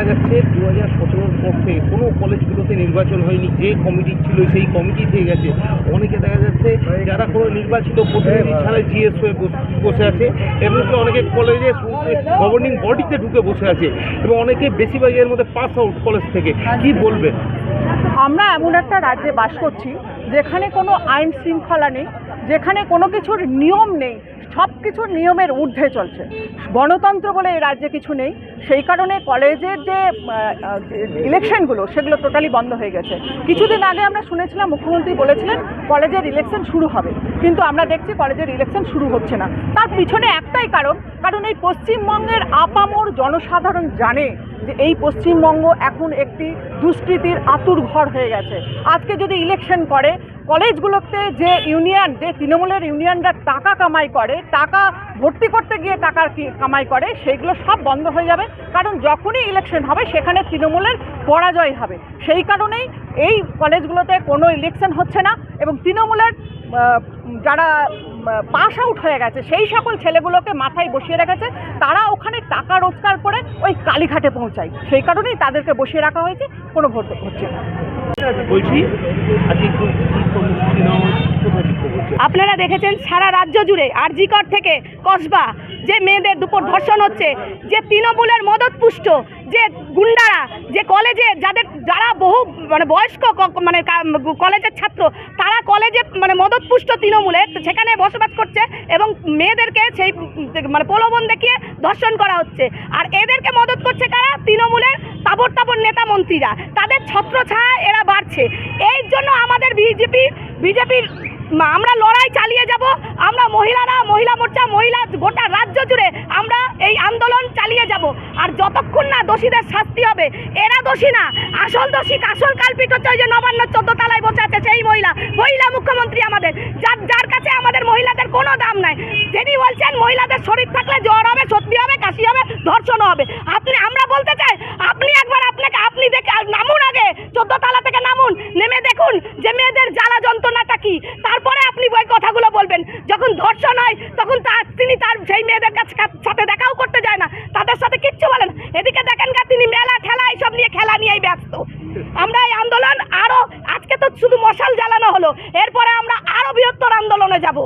দেখা যাচ্ছে দু হাজার সতেরোর পর থেকে কোনো কলেজগুলোতে নির্বাচন হয়নি। যে কমিটি ছিল সেই কমিটি থেকে গেছে। অনেকে দেখা যাচ্ছে যারা কোনো নির্বাচিত প্রতিনিধি ছাড়া জিএস হয়ে বসে আছে এমনকি অনেকে কলেজে গভর্নিং বডিতে ঢুকে বসে আছে এবং অনেকে বেশিরভাগ এর মধ্যে পাস আউট কলেজ থেকে। কি বলবেন আমরা এমন একটা রাজ্যে বাস করছি যেখানে কোনো আইন শৃঙ্খলা নেই। যেখানে কোনো কিছুর নিয়ম নেই, সব কিছুর নিয়মের ঊর্ধ্বে চলছে। গণতন্ত্র বলে এই রাজ্যে কিছু নেই, সেই কারণে কলেজের যে ইলেকশনগুলো, সেগুলো টোটালি বন্ধ হয়ে গেছে। কিছুদিন আগে আমরা শুনেছিলাম, মুখ্যমন্ত্রী বলেছিলেন, কলেজের ইলেকশন শুরু হবে। কিন্তু আমরা দেখছি কলেজের ইলেকশন শুরু হচ্ছে না। তার পিছনে একটাই কারণ কারণ এই পশ্চিমবঙ্গের আপামর জনসাধারণ জানে যে এই পশ্চিমবঙ্গ এখন একটি দুষ্কৃতির আতুর ঘর হয়ে গেছে। আজকে যদি ইলেকশন করে কলেজগুলোতে যে ইউনিয়ন, যে তৃণমূলের ইউনিয়নরা টাকা কামাই করে, টাকা ভর্তি করতে গিয়ে টাকা কামাই করে, সেইগুলো সব বন্ধ হয়ে যাবে। কারণ যখনই ইলেকশন হবে, সেখানে তৃণমূলের পরাজয় হবে। সেই কারণেই এই কলেজগুলোতে কোনো ইলেকশন হচ্ছে না এবং তৃণমূলের যারা পাস আউট হয়ে গেছে, সেই সকল ছেলেগুলোকে মাথায় বসিয়ে রেখেছে, তারা ওখানে টাকা রোজগার করে ওই কালীঘাটে পৌঁছায়। সেই কারণেই তাদেরকে বসিয়ে রাখা হয়েছে, কোনো ভোট হচ্ছে না। বলছি? আপনারা দেখেছেন সারা রাজ্য জুড়ে আর আরজিকর থেকে কসবা, যে মেয়েদের দুপুর ধর্ষণ হচ্ছে, যে তৃণমূলের মদতপুষ্ট, যে গুন্ডারা, যে কলেজে যাদের, যারা বহু মানে বয়স্ক মানে কলেজের ছাত্র, তারা কলেজে মানে মদতপুষ্ট তৃণমূলের তো সেখানে বসবাস করছে এবং মেয়েদেরকে সেই মানে প্রলোভন দেখিয়ে ধর্ষণ করা হচ্ছে আর এদেরকে মদত করছে এরা বাড়ছে এই জন্য আমাদের বিজেপি বিজেপির আমরা লড়াই চালিয়ে যাব। আমরা মহিলারা, মহিলা মোর্চা, মহিলা গোটা রাজ্য জুড়ে আমরা এই আন্দোলন চালিয়ে যাব। আর যতক্ষণ না দোষীদের শাস্তি হবে, এরা দোষী না। আসল দোষী আসল কালপিট হচ্ছে ওই যে নবান্ন, চোদ্দ তলায় বসে আছে সেই মহিলা। মহিলা মুখ্যমন্ত্রী আমাদের। যার যার কাছে আমাদের মহিলাদের কোনো দাম নাই। যিনি বলছেন মহিলাদের শরীর থাকলে জ্বর হবে, সর্দি হবে, কাশি হবে ধর্ষণ হবে। আপনি আমরা বলতে চাই আপনি একবার আপনাকে আপনি দেখে নামুন আগে চোদ্দ তলা থেকে নামুন দেখুন যে মেয়েদের জ্বালা যন্ত্রণাটা কি? তারপরে আপনি ওই কথাগুলো বলবেন। যখন ধর্ষণ হয়, তখন তার তিনি তার সেই মেয়েদের কাছে সাথে দেখাও করতে যায় না। তাদের সাথে কিচ্ছু বলেন। এদিকে দেখেন গা, তিনি মেলা ঠেলা এইসব নিয়ে খেলা নিয়েই ব্যস্ত। আমরা এই আন্দোলন আরও আজকে তো শুধু মশাল জ্বালানো হলো। এরপরে আমরা আরও বৃহত্তর আন্দোলনে যাব।